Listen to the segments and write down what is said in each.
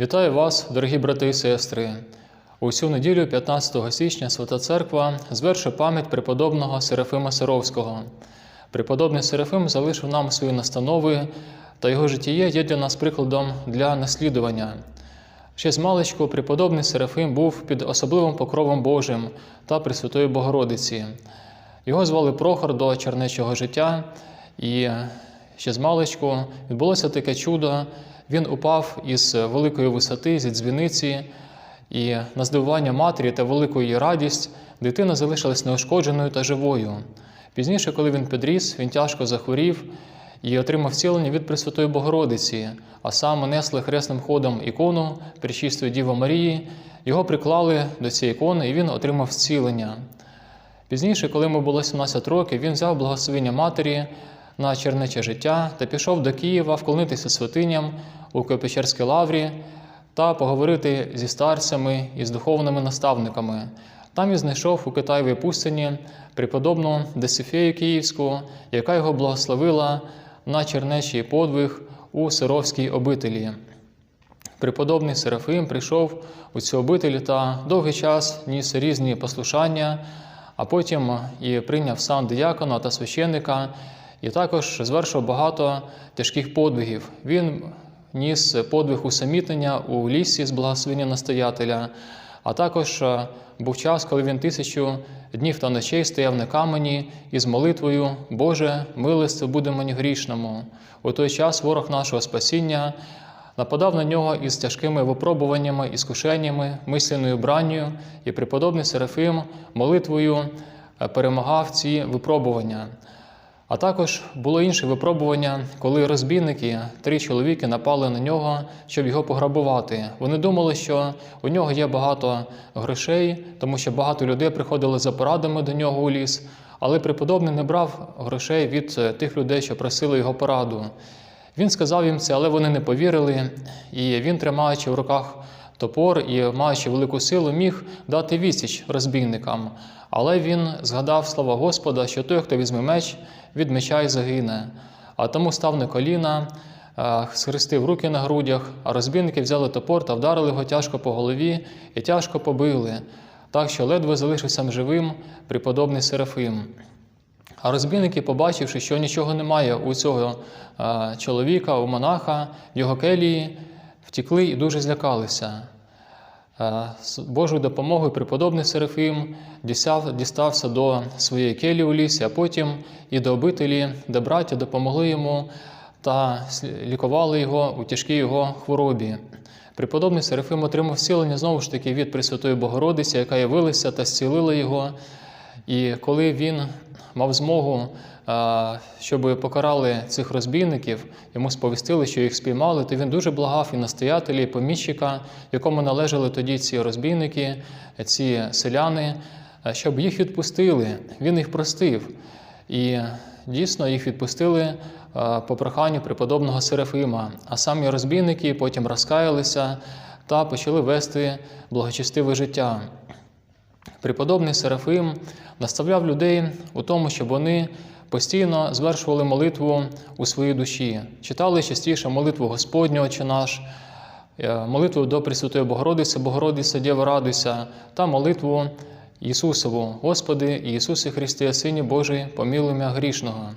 Вітаю вас, дорогі брати і сестри. У цю неділю, 15 січня, Свята Церква звершує пам'ять преподобного Серафима Саровського. Преподобний Серафим залишив нам свої настанови, та його життя є для нас прикладом для наслідування. Ще з маличку преподобний Серафим був під особливим покровом Божим та Пресвятої Богородиці. Його звали Прохор до чернечого життя, і ще з маличку відбулося таке чудо. Він упав із великої висоти, зі дзвіниці, і на здивування матері та велику її радість дитина залишилась неушкодженою та живою. Пізніше, коли він підріс, він тяжко захворів і отримав цілення від Пресвятої Богородиці, а саме несли хресним ходом ікону Пречистої Діви Марії, його приклали до цієї ікони, і він отримав зцілення. Пізніше, коли йому було 17 років, він взяв благословення матері на чернече життя та пішов до Києва вклонитися святиням у Києво-Печерській лаврі та поговорити зі старцями і з духовними наставниками. Там він знайшов у Китаєвій пустині преподобну Десифею Київську, яка його благословила на чернечий подвиг у Сировській обителі. Преподобний Серафим прийшов у цю обитель та довгий час ніс різні послушання, а потім і прийняв сан диякона та священника, і також звершив багато тяжких подвигів. Він ніс подвиг усамітнення у лісі з благословення настоятеля, а також е, був час, коли він тисячу днів та ночей стояв на камені із молитвою Боже, милостив буде мені грішному. У той час ворог нашого спасіння нападав на нього із тяжкими випробуваннями, іскушеннями, мисляною бранню, і преподобний Серафим молитвою е, перемагав ці випробування. А також було інше випробування, коли розбійники, три чоловіки напали на нього, щоб його пограбувати. Вони думали, що у нього є багато грошей, тому що багато людей приходили за порадами до нього у ліс. Але преподобний не брав грошей від е, тих людей, що просили його пораду. Він сказав їм це, але вони не повірили, і він, тримаючи в руках топор і маючи велику силу, міг дати відсіч розбійникам. Але він згадав слова Господа, що той, хто візьме меч, від меча й загине. А тому став на коліна, е, схрестив руки на грудях, а розбійники взяли топор та вдарили його тяжко по голові і тяжко побили, так що ледве залишився живим преподобний Серафим. А розбійники, побачивши, що нічого немає у цього е, чоловіка, у монаха, його келії, втікли і дуже злякалися. Е, З Божою допомогою преподобний Серафим дістався до своєї келії у лісі, а потім і до обителі, де браття допомогли йому та лікували його у тяжкій його хворобі. Преподобний Серафим отримав зцілення знову ж таки від Пресвятої Богородиці, яка явилася та зцілила його. І коли він мав змогу, щоб покарали цих розбійників, йому сповістили, що їх спіймали, то він дуже благав і настоятелі, і поміщика, якому належали тоді ці розбійники, ці селяни, щоб їх відпустили. Він їх простив. І дійсно їх відпустили по проханню преподобного Серафима. А самі розбійники потім розкаялися та почали вести благочестиве життя. Преподобний Серафим наставляв людей у тому, щоб вони постійно звершували молитву у своїй душі, читали частіше молитву Господню, Отче наш, е, молитву до Пресвятої Богородиці, Богородиця, Дєва радуйся, та молитву Ісусову, Господи Ісусе Христе, Сині Божий, помилуй мене грішного.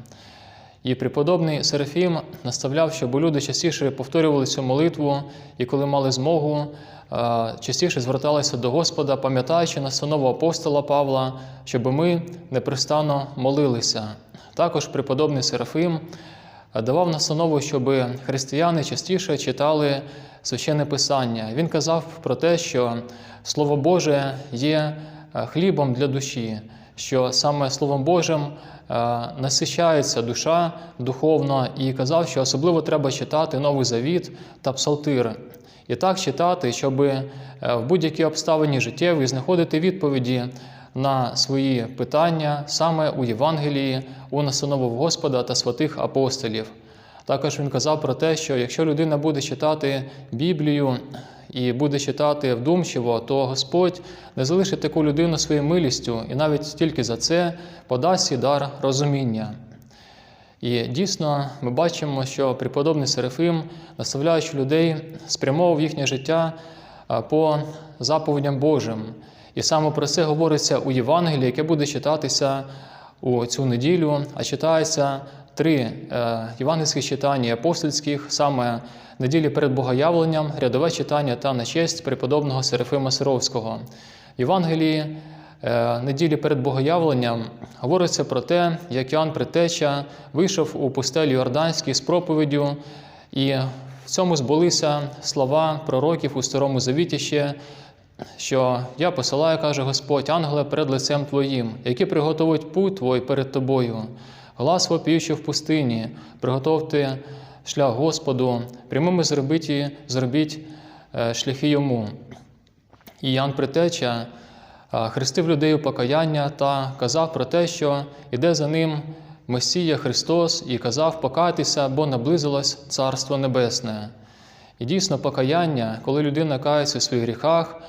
І преподобний Серафім наставляв, щоб люди частіше повторювали цю молитву, і коли мали змогу, е, частіше зверталися до Господа, пам'ятаючи настанову апостола Павла, щоб ми непрестанно молилися. Також преподобний Серафим е, давав настанову, щоб християни частіше читали священне Писання. Він казав про те, що Слово Боже є е, хлібом для душі, що саме Словом Божим е, насичається душа духовно, і казав, що особливо треба читати Новий Завіт та Псалтир. І так читати, щоб е, в будь-якій обставині життєвій знаходити відповіді на свої питання саме у Євангелії, у настанову Господа та святих апостолів. Також він казав про те, що якщо людина буде читати Біблію і буде читати вдумчиво, то Господь не залишить таку людину своєю милістю і навіть тільки за це подасть їй дар розуміння. І дійсно ми бачимо, що преподобний Серафим, наставляючи людей, спрямовував їхнє життя по заповідям Божим. І саме про це говориться у Євангелії, яке буде читатися у цю неділю, а читається три е, євангельських читання апостольських, саме неділі перед Богоявленням, рядове читання та на честь преподобного Серафима Сировського. В Євангелії е, неділі перед Богоявленням говориться про те, як Іоанн Предтеча вийшов у пустелі Йорданській з проповіддю, і в цьому збулися слова пророків у Старому Завіті ще, що я посилаю, каже Господь, ангеле перед лицем Твоїм, які приготують путь Твой перед тобою. Глас вопіючи в пустині, приготовте шлях Господу, прямими зробіть, зробіть е, шляхи йому. І Ян Притеча е, хрестив людей у покаяння та казав про те, що іде за ним Месія Христос, і казав покайтеся, бо наблизилось Царство Небесне. І дійсно, покаяння, коли людина кається у своїх гріхах,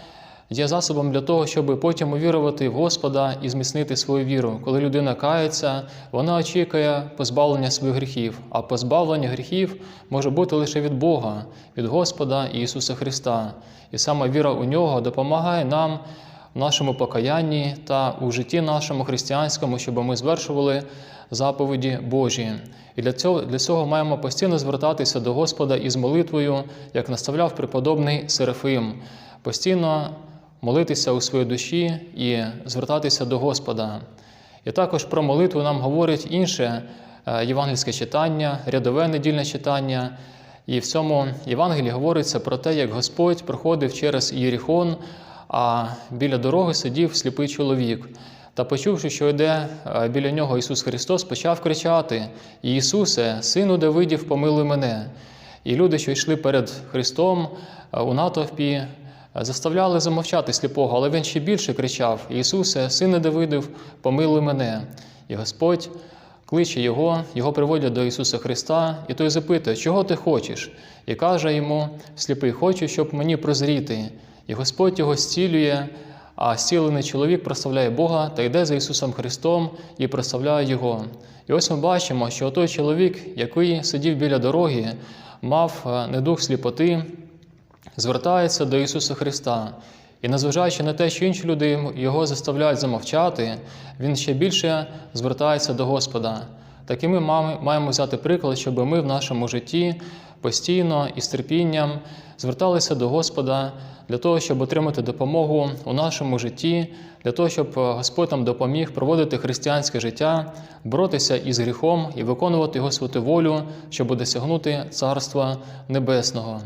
є засобом для того, щоб потім увірувати в Господа і зміцнити свою віру. Коли людина кається, вона очікує позбавлення своїх гріхів, а позбавлення гріхів може бути лише від Бога, від Господа Ісуса Христа. І саме віра у нього допомагає нам в нашому покаянні та у житті нашому християнському, щоб ми звершували заповіді Божі. І для цього, для цього маємо постійно звертатися до Господа із молитвою, як наставляв преподобний Серафим, постійно молитися у своїй душі і звертатися до Господа. І також про молитву нам говорить інше е, євангельське читання, рядове недільне читання. І в цьому Євангелії говориться про те, як Господь проходив через Єріхон, а біля дороги сидів сліпий чоловік. Та почувши, що йде е, біля нього Ісус Христос, почав кричати: Ісусе, Сину Давидів, помилуй мене. І люди, що йшли перед Христом е, у натовпі, заставляли замовчати сліпого, але він ще більше кричав: Ісусе, Сине Давидів, помилуй мене. І Господь кличе його, його приводять до Ісуса Христа, і той запитує, чого ти хочеш? І каже йому, сліпий, хочу, щоб мені прозріти. І Господь його зцілює, а зцілений чоловік прославляє Бога та йде за Ісусом Христом і прославляє Його. І ось ми бачимо, що той чоловік, який сидів біля дороги, мав е, недух сліпоти, звертається до Ісуса Христа. І незважаючи на те, що інші люди його заставляють замовчати, він ще більше звертається до Господа. Так і ми маємо взяти приклад, щоб ми в нашому житті постійно і з терпінням зверталися до Господа для того, щоб отримати допомогу у нашому житті, для того, щоб Господь нам допоміг проводити християнське життя, боротися із гріхом і виконувати Його святу волю, щоб досягнути Царства Небесного.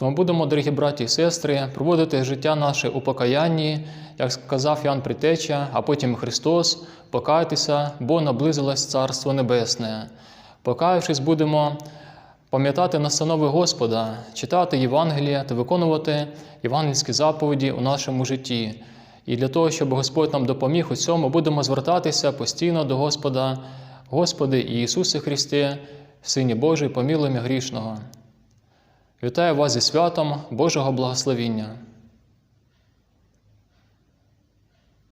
Тому будемо, дорогі браті і сестри, проводити життя наше у покаянні, як сказав Ян Притеча, а потім Христос, покайтеся, бо наблизилось Царство Небесне. Покаявшись, будемо пам'ятати настанови Господа, читати Євангелія та виконувати євангельські заповіді у нашому житті. І для того, щоб Господь нам допоміг у цьому, будемо звертатися постійно до Господа, Господи Ісусе Христе, Сині Божий, помилуй мя грішного. Вітаю вас зі святом Божого благословіння!